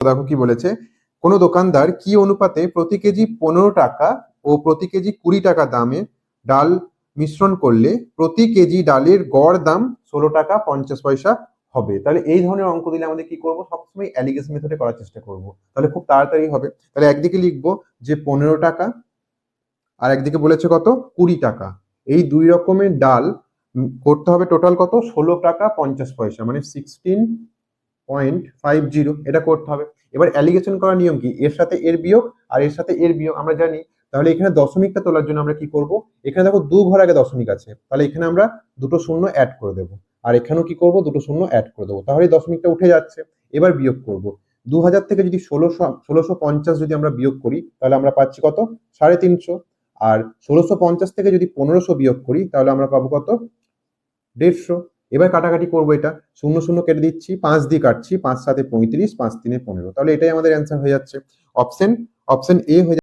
দেখো কি বলেছে? কোনো দোকানদার কি অনুপাতে প্রতি কেজি পনেরো টাকা ও প্রতি কেজি কুড়ি টাকা দামে ডাল মিশ্রণ করলে প্রতি কেজি ডালের গড় দাম ষোলো টাকা পঞ্চাশ পয়সা হবে? তাহলে এই ধরনের অঙ্ক দিলে আমাদের কি করব? সবসময় অ্যালিগেশন মেথডে করার চেষ্টা করব। তাহলে খুব তাড়াতাড়ি হবে। তাহলে একদিকে লিখব যে পনেরো টাকা, আর একদিকে বলেছে কত? কুড়ি টাকা। এই দুই রকমের ডাল করতে হবে টোটাল কত? ষোলো টাকা পঞ্চাশ পয়সা মানে সিক্সটিন পয়েন্ট ফাইভ জিরো এটা করতে হবে। এবার অ্যালিগেশন করার নিয়ম কি? এর সাথে এর বিয়োগ আর এর সাথে এর বিয়োগ, আমরা জানি। তাহলে এখানে দশমিকটা তোলার জন্য আমরা কি করব? এখানে দেখো দু ঘর আগে দশমিক আছে। তাহলে এখানে আমরা দুটো শূন্য অ্যাড করে দেবো। আর এখানেও কি করব? দুটো শূন্য অ্যাড করে দেবো। তাহলে দশমিকটা উঠে যাচ্ছে। এবার বিয়োগ করব। দু হাজার থেকে যদি ষোলোশো ষোলোশো পঞ্চাশ যদি আমরা বিয়োগ করি, তাহলে আমরা পাচ্ছি কত? সাড়ে তিনশো। আর ষোলোশো পঞ্চাশ থেকে যদি পনেরোশো বিয়োগ করি, তাহলে আমরা পাবো কত? দেড়শো। এবার কাটাকাটি করব এটা। শূন্য শূন্য কেটে দিচ্ছি, পাঁচ দিয়ে কাটছি, পাঁচ সাথে পঁয়ত্রিশ, পাঁচ তিনে পনেরো। তাহলে এটাই আমাদের অ্যান্সার হয়ে যাচ্ছে। অপশন অপশন এ হয়ে